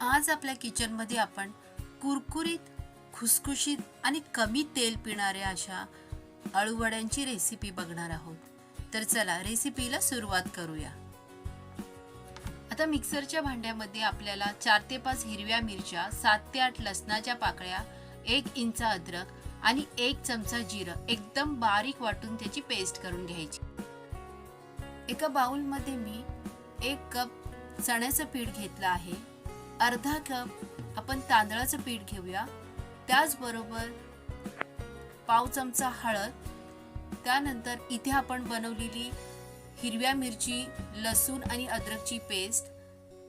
आज आपल्या किचनमध्ये आपण कुरकुरीत खुसखुशीत आणि कमी तेल पिणाऱ्या अशा अळूवड्यांची रेसिपी बघणार आहोत. तर चला रेसिपीला सुरुवात करूया. आता मिक्सरच्या भांड्यामध्ये आपल्याला चार ते पाच हिरव्या मिरच्या सात ते आठ लसणाच्या पाकळ्या एक इंच अद्रक आणि एक चमचा जिरं एकदम बारीक वाटून त्याची पेस्ट करून घ्यायची. एका बाउलमध्ये मी एक कप चण्याचं पीठ घेतलं आहे. अर्धा कप आपण तांदळाचं पीठ घेऊया. त्याचबरोबर पाव चमचा हळद. त्यानंतर इथे आपण बनवलेली हिरव्या मिरची लसूण आणि अद्रकची पेस्ट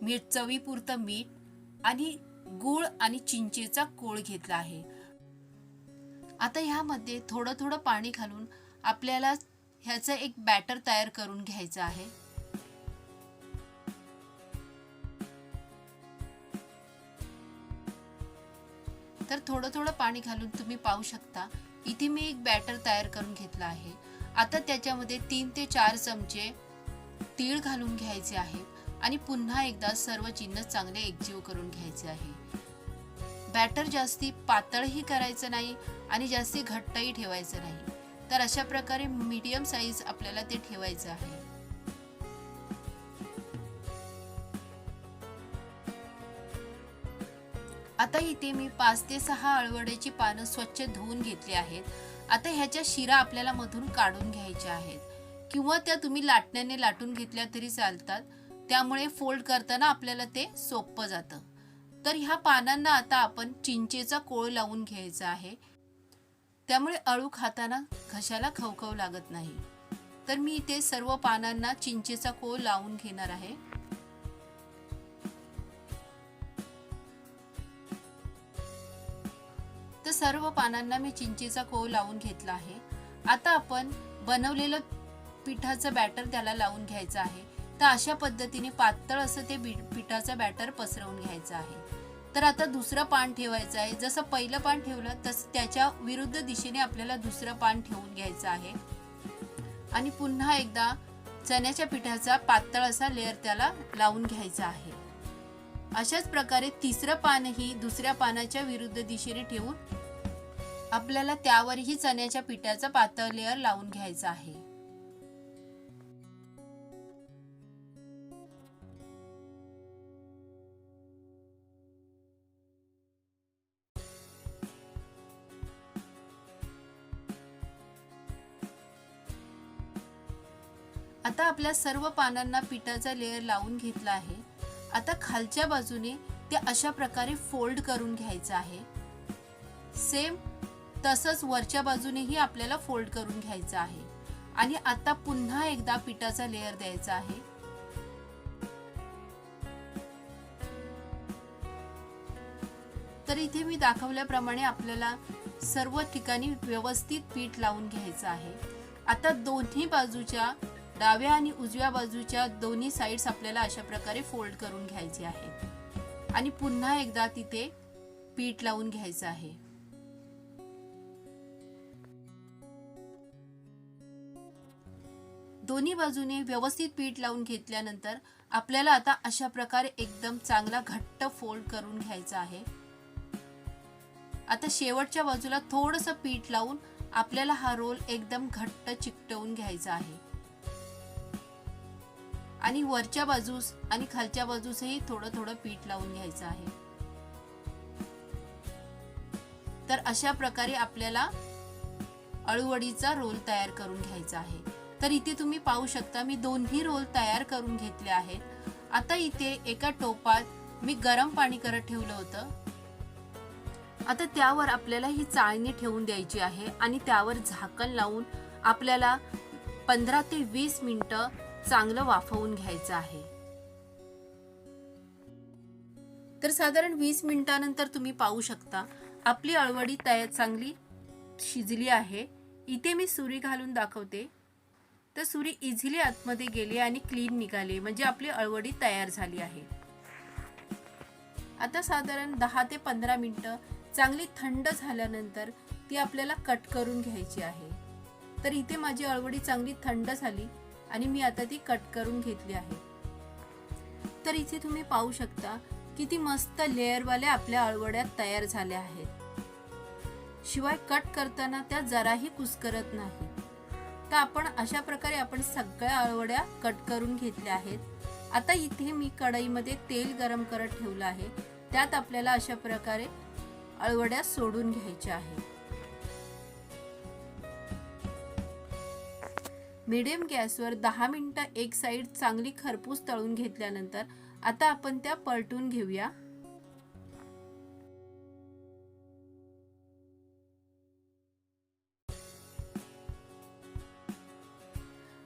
मीठ चवीपुरतं मीठ आणि गूळ आणि चिंचेचा कोळ घेतला आहे. आता ह्यामध्ये थोडं थोडं पाणी घालून आपल्याला ह्याचं एक बॅटर तयार करून घ्यायचं आहे. तर थोडं थोडं पाणी घालून तुम्ही पाहू शकता. इथे मी एक बॅटर तयार करून घेतलं आहे. आता त्याच्यामध्ये तीन ते चार चमचे तीळ घालून घ्यायचे आहे आणि पुन्हा एकदा सर्व चिन्ह चांगले एकजीव करून घ्यायचे आहे. बॅटर जास्ती पातळही करायचं नाही आणि जास्ती घट्टही ठेवायचं नाही. तर अशा प्रकारे मीडियम साईज आपल्याला ते ठेवायचं आहे. आता इथे मी पाच ते सहा अळवड्याची पानं स्वच्छ धुवून घेतली आहेत. आता ह्याच्या शिरा आपल्याला मधून काढून घ्यायच्या आहेत. किंवा त्या तुम्ही लाटण्याने लाटून घेतल्या तरी चालतात. त्यामुळे फोल्ड करताना आपल्याला ते सोपं जातं. तर ह्या पानांना आता आपण चिंचेचा कोळ लावून घ्यायचा आहे. त्यामुळे अळू खाताना घशाला खवखव लागत नाही. तर मी इथे सर्व पानांना चिंचेचा कोळ लावून घेणार आहे. तर सर्व पानांना मी चिंचेचा कोळ लावून घेतला आहे. आता आपण बनवलेलं पिठाचं बॅटर त्याला लावून घ्यायचं आहे. तर अशा पद्धतीने पातळ असं ते पिठाचं बॅटर पसरवून घ्यायचं आहे. तर आता दुसरं पान ठेवायचं आहे. जसं पहिलं पान ठेवलं तसं त्याच्या विरुद्ध दिशेने आपल्याला दुसरं पान ठेवून घ्यायचं आहे. आणि पुन्हा एकदा चण्याच्या पिठाचा पातळ असा लेअर त्याला लावून घ्यायचा आहे. अशाच प्रकारे तिसरं पानही दुसऱ्या पानाच्या विरुद्ध दिशेने ठेवून आपल्याला त्यावरही चण्याच्या पिठाचा पातळ लेअर लावून घ्यायचा आहे. आता आपल्या सर्व पानांना पिठाचा लेअर लावून घेतला आहे. आता खालच्या बाजूने ते अशा प्रकारे फोल्ड करून घ्यायचं आहे. सेम तसंच वरच्या बाजूनेही आपल्याला फोल्ड करून घ्यायचं आहे. आणि आता पुन्हा एकदा पिठाचा लेअर द्यायचा आहे. तर इथे मी दाखवल्याप्रमाणे आपल्याला सर्व ठिकाणी व्यवस्थित पीठ लावून घ्यायचं आहे. आता दोन्ही बाजूच्या डाव्या आणि उजव्या बाजूच्या दोन्ही साईड्स आपल्याला अशा प्रकारे फोल्ड करून घ्यायचे आहे आणि पुन्हा एकदा तिथे पीठ लावून घ्यायचं आहे. दोन्ही बाजूने व्यवस्थित पीठ लावून घेतल्यानंतर आपल्याला आता अशा प्रकारे एकदम चांगला घट्ट फोल्ड करून घ्यायचा आहे. आता शेवटच्या बाजूला थोडस पीठ लावून आपल्याला हा रोल एकदम घट्ट चिकटवून घ्यायचा आहे. आणि वरच्या बाजूस आणि खालच्या बाजूसही थोडं थोडं पीठ लावून घ्यायचं आहे. तर अशा प्रकारे आपल्याला अळूवडीचा रोल तयार करून घ्यायचा आहे. तर इथे तुम्ही पाहू शकता मी दोन्ही रोल तयार करून घेतले आहेत. आता इथे एका टोपात मी गरम पाणी करत ठेवलं होतं. आता त्यावर आपल्याला ही चाळणी ठेवून द्यायची आहे आणि त्यावर झाकण लावून आपल्याला पंधरा ते वीस मिनटं चांगलं वाफवून घ्यायचं आहे. तर साधारण वीस मिनिटानंतर तुम्ही पाहू शकता आपली अळवडी तयार चांगली शिजली आहे. इथे मी सुरी घालून दाखवते. तर सुरी इझिली आतमध्ये गेली आणि क्लीन निघाली. म्हणजे आपली अळवडी तयार झाली आहे. आता साधारण दहा ते पंधरा मिनटं चांगली थंड झाल्यानंतर ती आपल्याला कट करून घ्यायची आहे. तर इथे माझी अळवडी चांगली थंड झाली आणि मी आता ती कट करून घेतली आहे. तर इथे तुम्ही पाहू शकता किती मस्त लेअरवाल्या आपल्या अळवड्या तयार झाल्या आहेत. शिवाय कट करताना त्या जराही कुस्करत नाही तर आपण अशा प्रकारे आपण सगळ्या अळवड्या कट करून घेतल्या आहेत? आता इथे मी कढईमध्ये तेल गरम करत ठेवलं आहे. त्यात आपल्याला अशा प्रकारे अळवड्या सोडून घ्यायच्या आहेत. मीडियम गॅसवर दहा मिनटं एक साईड चांगली खरपूस तळून घेतल्यानंतर आता आपण त्या पलटून घेऊया.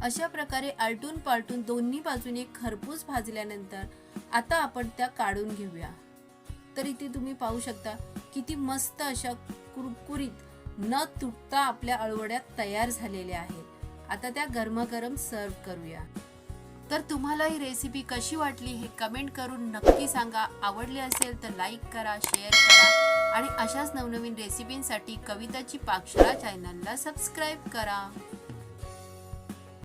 अशा प्रकारे आलटून पालटून दोन्ही बाजूने खरपूस भाजल्यानंतर आता आपण त्या काढून घेऊया. तर इथे तुम्ही पाहू शकता किती मस्त अशा कुरकुरीत न तुटता आपल्या अळवड्यात तयार झालेल्या आहेत. आता त्या गरमागरम सर्व करूया. तर तुम्हाला ही रेसिपी कशी वाटली हे कमेंट करून नक्की सांगा. आवडली असेल तर लाईक करा शेअर करा आणि अशाच नवनवीन रेसिपींसाठी कविताची पाकशाळा चॅनलला सबस्क्राईब करा.